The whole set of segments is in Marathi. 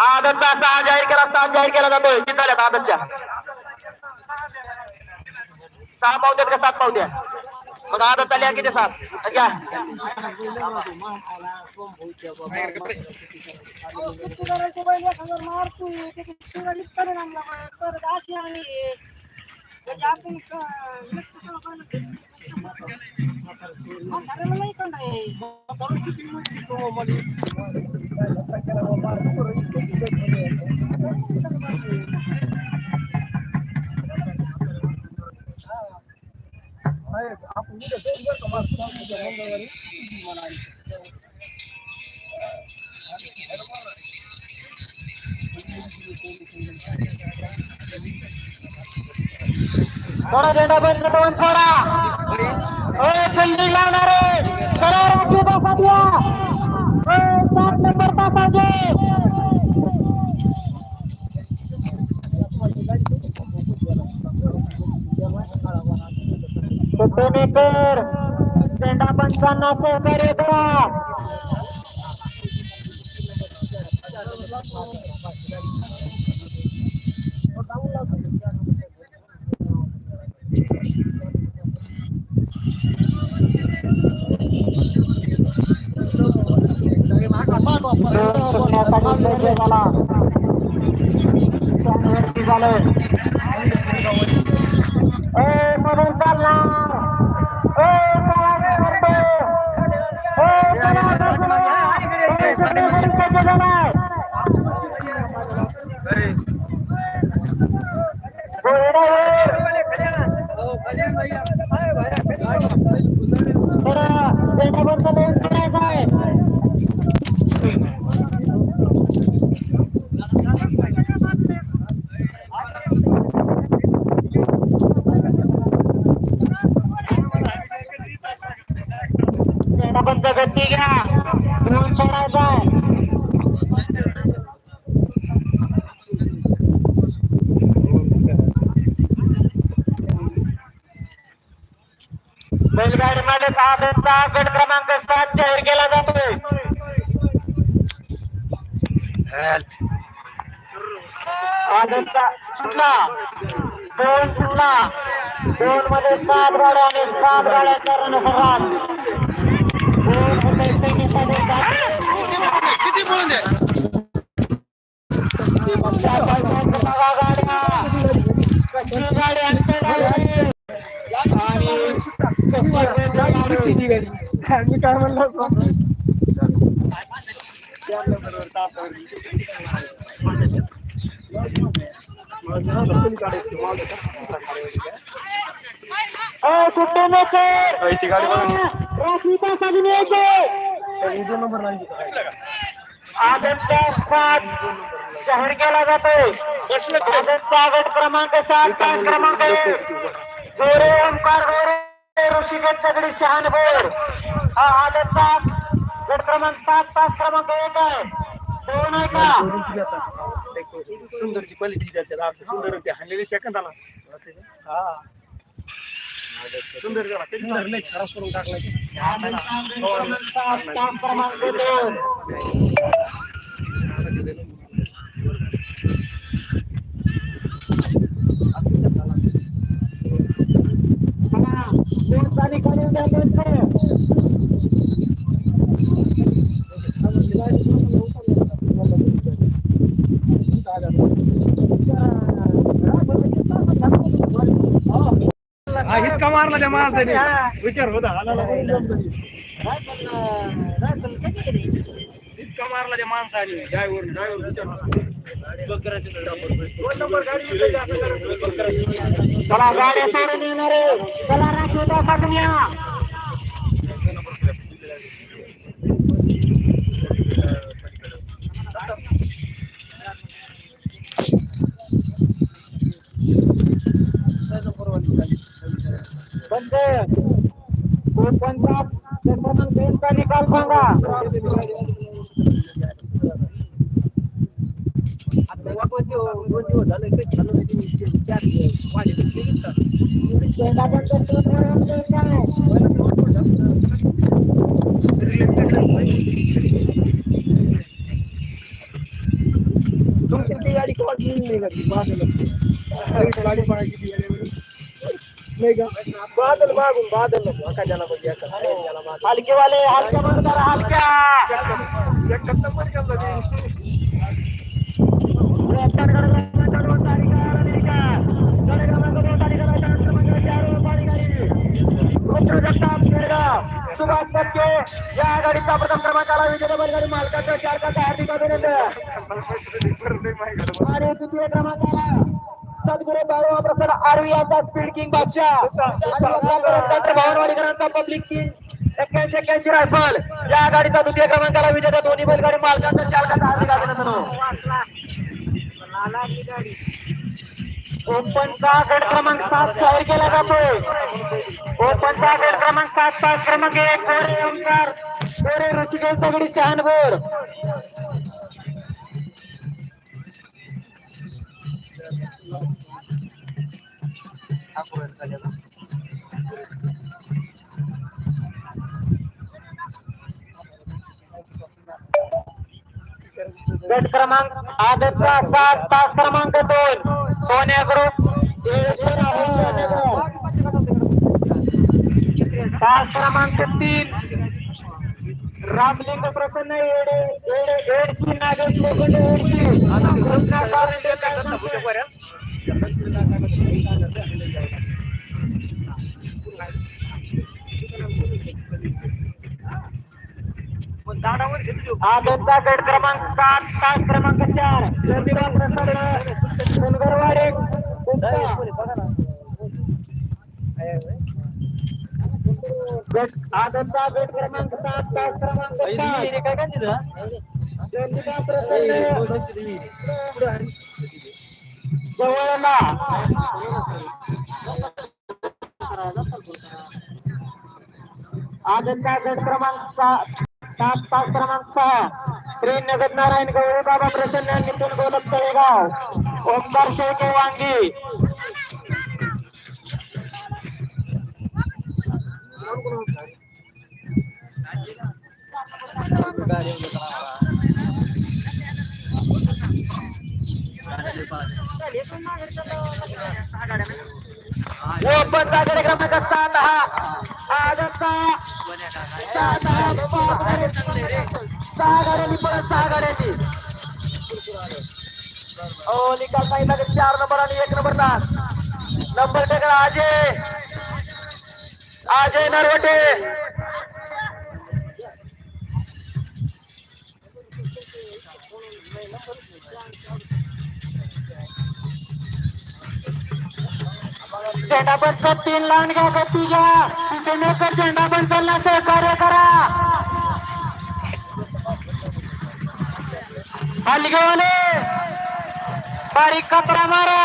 आदतचा सहा जाहीर केला सात जाहीर केला जातोय. जिंकल्यात आदतच्या. सहा पावत्यात का सात पावत्या मग आदत आल्या किती सात घ्या थोडा झेंडा बंद करून थोडा. ओय फिल्डिंग लावणारे सरळ राखीव बसा द्या ओय सात नंबर तासाचे सुट्टेनेकर झेंडा पंचांना सहकार्य करा सुटण्यासाठी निर्णय झाला त्यावरती झालं ए म्हणून चालणार ए चला रे हरतो. ए चला रे चला. ए सुट्टी परीक्षेचं झालंय. घोडेवर. थोडं झेंडा बंद करून करायचा आहे झेंडा बंद गती घ्या घेऊन सोडायचा आहे बैलगाडी मालक आदतचा गट क्रमांक सात जाहीर केला जातोय आदतचा सुटला दोन सुटला दोन मध्ये सात गाड्या आणि सात गाड्या करून सर्वात दोन होते सेमीसाठी किती बोलून दे गाडी काय म्हणलं गाडी दोन नंबर आदतचा सात जाहीर केला जातोय आदतचा गट क्रमांक सात तास क्रमांक एक. गोरे ओंकार गोरे ऋषिकेश सगळी शहाणपूर हा आदतचा गट क्रमांक सात तास क्रमांक एक आहे. दोन आहे का? सुंदरची क्वालिटी त्याच्यात सुंदर ते हाणलेली सेकंद आला. हा. क्रमांक दोन हा, दोन तारीख आणि उद्या दोन तारीख. त्या माणसाने विचार होता हाणाला हिसका मारला त्या माणसाने. ड्रायव्हर ड्रायव्हर विचार होता. चला गाड्या सोडून येणारे चला राखीव या. दोनचा निकाल सांगा चेंडा बंद करतो, दोन चेंडा. तुमची ती गाडी कवा घेऊन नाही का ती बादल गाडी पळायची ती गाडी. नाही का बादल मागून बादल नको एखाद्याला म्हणजे एका एखाद्याला मागून. हलकेवाले हलक्या बंद करा हलक्या एक कट्टा पण केला ते. त्रेपन्नकडे दोन तारीख आहे, अमेरिका. कडे क्रमांक दोन तारीख आहे, चार क्रमांक चार वर पाणी गाडी. रुद्र जगताप खेळगाव. सुभाष कटके या गाडीचा प्रथम क्रमांक आला विजय बैलगाडी मालकाचं चालकाचं हार्दिक अभिनंदन आणि द्वितीय क्रमांकाला सद्गुरू बाळू प्रसाद आरवी यांचा स्पीड किंग बादशाह. भवनवाडीकरांचा पब्लिक किंग एक्क्याऐंशी एक्क्याऐंशी रायफल या गाडीचा द्वितीय क्रमांकाला विजेता दोन्ही बैलगाडी मालकांचं चालकाचं हार्दिक अभिनंदन ओपनचा गट क्रमांक सात जाहीर केला जातोय. ओपनचा गट क्रमांक सात पाच क्रमांक एक. गोरे ओंकार. गोरे ऋषिकेश दगडी शहाणपूर गट क्रमांक आदतचा सात तास क्रमांक दोन. सोन्या ग्रुप तास क्रमांक तीन. रामलिंग प्रसन्न येडे येडे एडशी नागेश लोखंडे एडशी कृष्णा कारंडे. आदतचा गट क्रमांक सात तास क्रमांक चार. सुनगरवाडे गट आदतचा गट क्रमांक सात तास क्रमांक प्रतिभा प्रसन्न जवळला आदतचा गट क्रमांक सात क्रमांक सहा श्री नगद नारायण गवळी बाबा प्रसन्न नितीन गोलक तळेगाव ओंकार शेळके वांगी Thank you. क्रमांक सात हा? आदतचा सात हा. बाबा. सहा गाड्यांनी परत सहा गाड्यांनी हो निकाल सांगितला की चार नंबर आणि एक नंबर तास नंबर टेकला अजय अजय नरवटे. झेंडा पंच तीन लावून घ्या गती घ्या. तिथे नकर झेंडा पंचांना सहकार्य करा. हलगेवाले. बारीक कपडा मारा.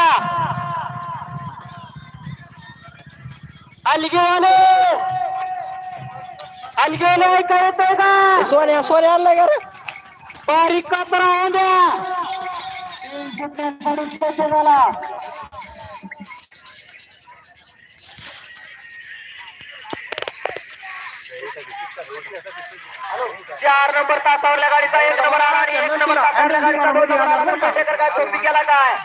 हलगेवाले. हलगेवाले ऐका येतोय का? सोन्या सोन्या आणला का रे? बारीक कपडा द्या. झाला. नंबर तासावरल्या गाडीचा एक नंबर आला आणि एक नंबर तासावरल्या गाडीचा दोन नंबर आला पण काटेकर काय चोपी केला काय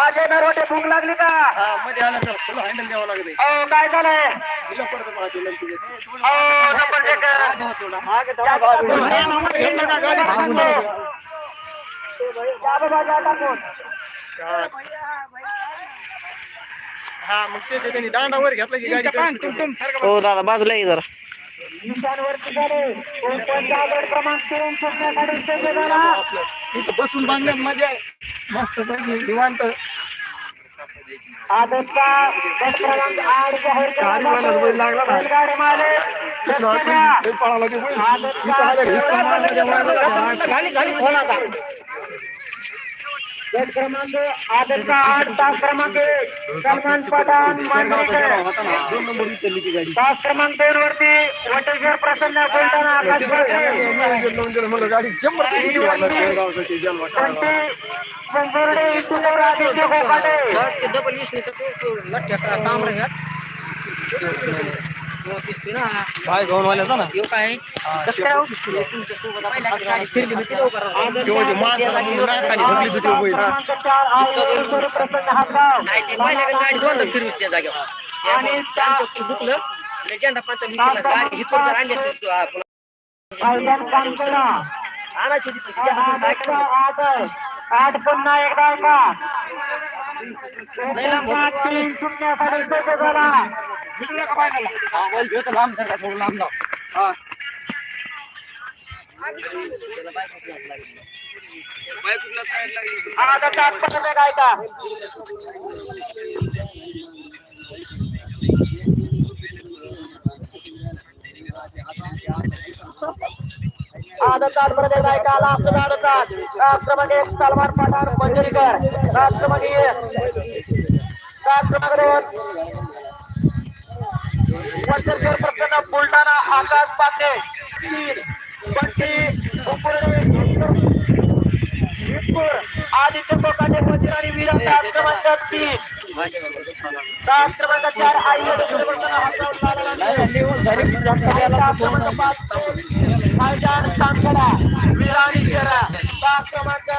आज येणार वाटे भूक लागली का। हा मध्ये आला तर तुला हँडल द्यावं लागते अहो काय झालंय तिला पडतं पाहते नंतर अहो नंबर टेकर मागे तेवढा भाग आहे. या बाबा जा टाकून हा? मग ते ते त्यांनी दांडावर घेतला की गाडी हो दादा बाजूला ये जरा इथं बसून बांधण्यात मजा आहे मस्त पैकी निवांत आदतचा गट क्रमांक आठ जाहीर केला गाडीवाल्याला गट क्रमांक आदरचा आठ तास क्रमांक एक. सलमान पठाण मांजरेकर तास क्रमांक दोन वरती वटेश्वर प्रसन्न बोलताना आकाश पाटील गाडी डबल इसने तो तो लट्ट्या काम रे यार तो दिसते ना काय गाऊन वाल्याचा ना. यो काय? कसं काय हो? तुमच्यासोबत आपण फिरली होती लवकर. ती नाही पहिल्या गाडी दोनदा फिरवली त्या जागेवर. त्यामुळे त्यांच्या दुखलं झेंडा पाचा गाडी हिथवर जर आणली असती तर आपण मैदान कामखेडा आणायची होती ती. आठ आठ आहे आठ पुन्हा एकदा ऐका नाही लांब होतं. आठ तीन शून्यासाठी सोबत झाला आता तात्पर्य काय का आदत तात्पर्य काय आला आपलं आदत तास क्रमांक एक सलमान पठाण मंजरीकर तास क्रमांक एक क्रमांक दोन प्रसन्न बुलढाणा आकाश पाटे बंटी उकुर्डे आदित्य कोकाटे वजीर आणि वीरा तास क्रमांक तीन तास क्रमांक चार आई वंचरशेर क्रमांक पाच मैदान कामखेडा वीरा आणि शेरा तास क्रमांक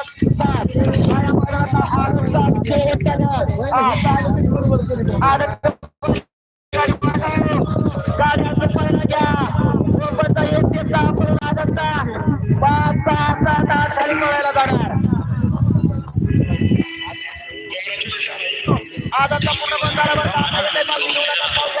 आदत गाड्यांचं घ्या. सोबतचा एक ते सहा पळून आदतचा पाच सहा सात आठ. खाली पळायला जाणार. आदतचा पूर्ण बंद झाला. बरं पावसा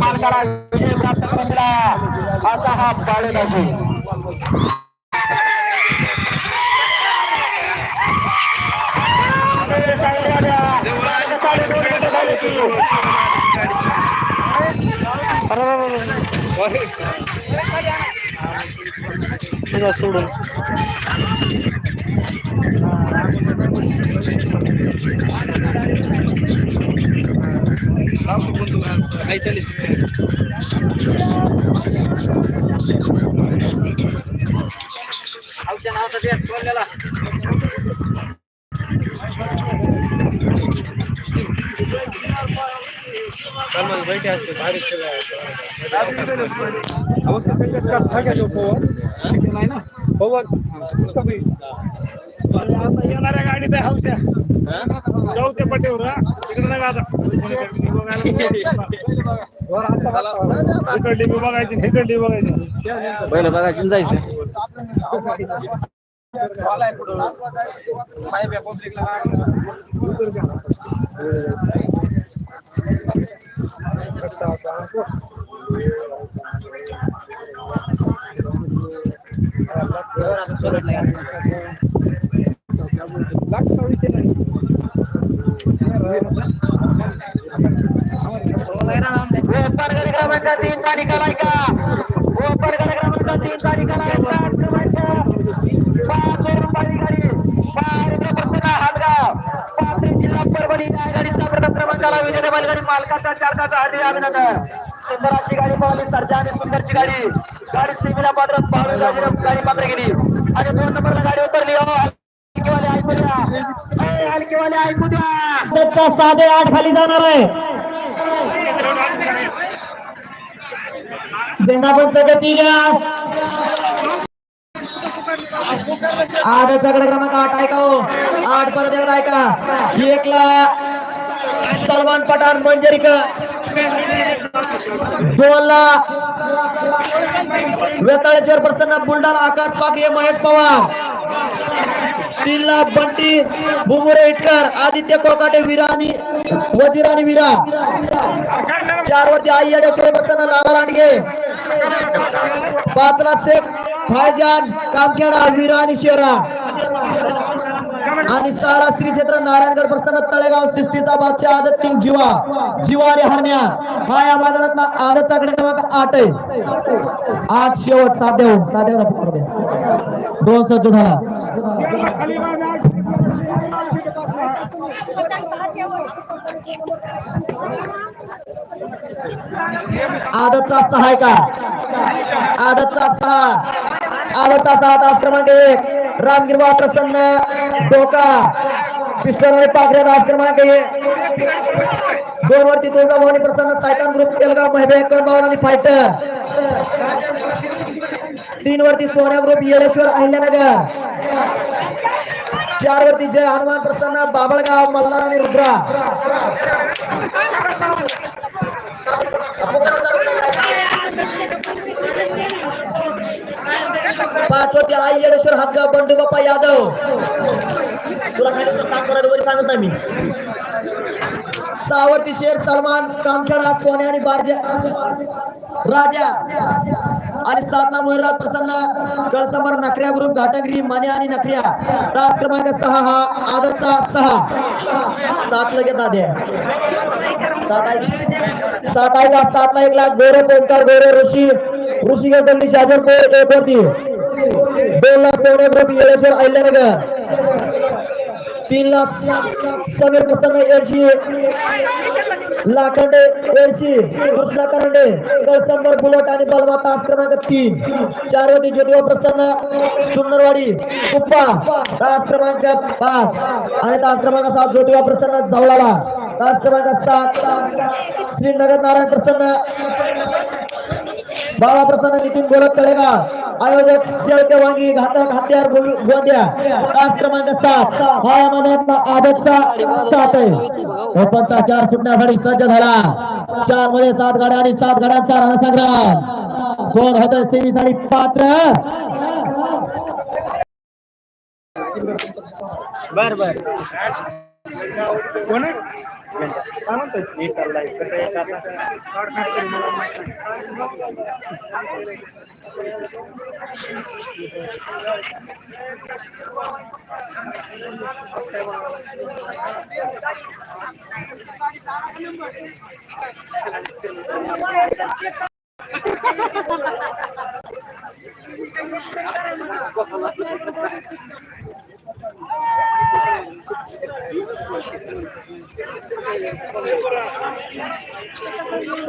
मालकाला असा हा काळे गाडी सोडून औषध नावाचा द्या बोललेला बैठे असते भारी का थाक्या जो पवन नाही ना पवन उसका भी आता येणाऱ्या गाडीत आहे हौशा जाऊ ते पटेवर हा. तिकडे नाही का आता इकडली बी बघायची इकडली बघायची पहिलं बघायची क्रमांक तीन तारीखाला ऐका व क्रमांक तीन ऐका पाच गाडी पाच प्रसन्न हातगाव पाथरी जिल्हा परभणी या गाडीचा प्रथम क्रमांकाला विजय बैलगाडी मालकाचा चालकाचा हार्दिक अभिनंदन सुंदर अशी गाडी पळाली सर्जा आणि सुंदरची गाडी. गाडी सीमेला पात्र पाहून गाडी पात्र गेली आणि दोन नंबरला गाडी उतरली हो. द्या. साधे आठ खाली जाणार आहे. झेंडा पण गतीने आठ चकडे क्रमांक आठ ऐका हो. आठ परत एकदा ऐका. एकला सलमान पठाण मंजरीकर. दोनला वेताळेश्वर प्रसन्न बुलढाणा आकाश पाकिये महेश पवार. तीन बंटी बुमुरे इटकर आदित्य कोकाटे विरानी वजीरानी विरा. चार वरती आई अडे प्रसन्न लाला लांडगे. पाच शेख भाईजान कामखेडा विरा आणि शेरा. आणि सारा श्री क्षेत्र नारायणगड प्रसन्न तळेगाव शिस्तीचा बादशाह आदत किंग जीवा. जीवा आणि हरण्या. हा या मैदानात आदत चाकडे क्रमांक आठ आहे. आठ शेवट साध्य हो साध्या पकडू द्या दोन सज्ज झाला. आदतचा सहाय का? आदतचा सहा. आदतचा सहा तास क्रमांक एक. रामगिरवा प्रसन्न डोका पिस्टन आणि पाखऱ्या दास क्रमांक दोन वरती तुळजाभवानी प्रसन्न सायकल ग्रुप तेलगाव महिबे भवन आणि फायटर. तीन वरती सोन्या ग्रुप येळेश्वर अहिल्यानगर. चार वरती जय हनुमान प्रसन्न बाबळगाव मल्हार आणि रुद्रा. पाच आई येडेश्वर हातगाव बंडू बाप्पा यादव. तुला खाली उतर, सात सांगत नाही मी. सावरती शेर सलमान कामखेडा सोन्या आणि बारजे. राजा. आणि सातला मोहराज प्रसन्न. कळसंबर नखऱ्या ग्रुप घाटगिरी माने आणि नखऱ्या तास क्रमांक सहा हा आदतचा सहा. सात लगे दादे. सात आहे. सात आहे का? सातला एक लाख. गोरे ओंकार गोरे ऋषी. ऋषी गंडी शाजरपूर एक वरती दोन लाख सोने ग्रुप येळेश्वर अहिल्यानगर तीन लाख समीर प्रसन्न येडशी लाखंडे येडशी कृष्णा करंडे कळसंबर बुलट आणि बलमा तास क्रमांक तीन. चार होती ज्योतिबा प्रसन्न सुंदरवाडी कुप्पा. तास क्रमांक पाच. आणि तास क्रमांक सात ज्योतिबा प्रसन्न जवळाला. तास क्रमांक सात श्रीनगर नारायण प्रसन्न बाबा प्रसन्न नितीन गोलक तळेगाव आयोजक शेळके वांगी घातक हत्यार गोंदिया तास क्रमांक सात. हा या मैदानातला आदतचा सात आहे. ओपनचा चार सुटण्यासाठी सज्ज झाला. चारमध्ये सात गाड्या आणि सात गाड्यांचा रणसंग्राम. कोण होत सेमीसाठी पात्र. बर बर. कोण काय म्हणतोय? मी चाललाय. कसं आहे, चार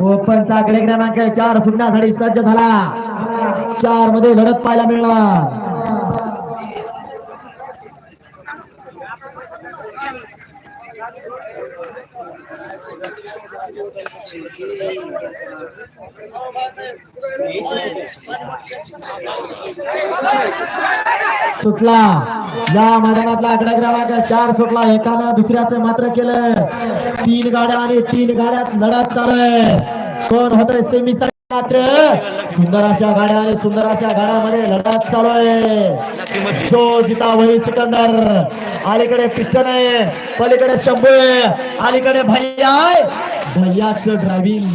ओपनचा आकडे क्रमांक चार सुटण्यासाठी सज्ज झाला. चारमध्ये लढत पाहायला मिळणार. सुटला. या मैदानातला आकडा क्रमांक चार सुटला. एकानं दुसऱ्याचं मात्र केलं. तीन गाड्या आणि तीन गाड्यात लढत चालू आहे कोण होत सेमी मात्र? सुंदर अशा गाड्या आणि सुंदर अशा गाड्यामध्ये लढत चालू आहे जो जिता वही सिकंदर. अलीकडे पिस्टन आहे. पलीकडे शंभू आहे. अलीकडे भैया आहे. भैयाचं ड्रायव्हिंग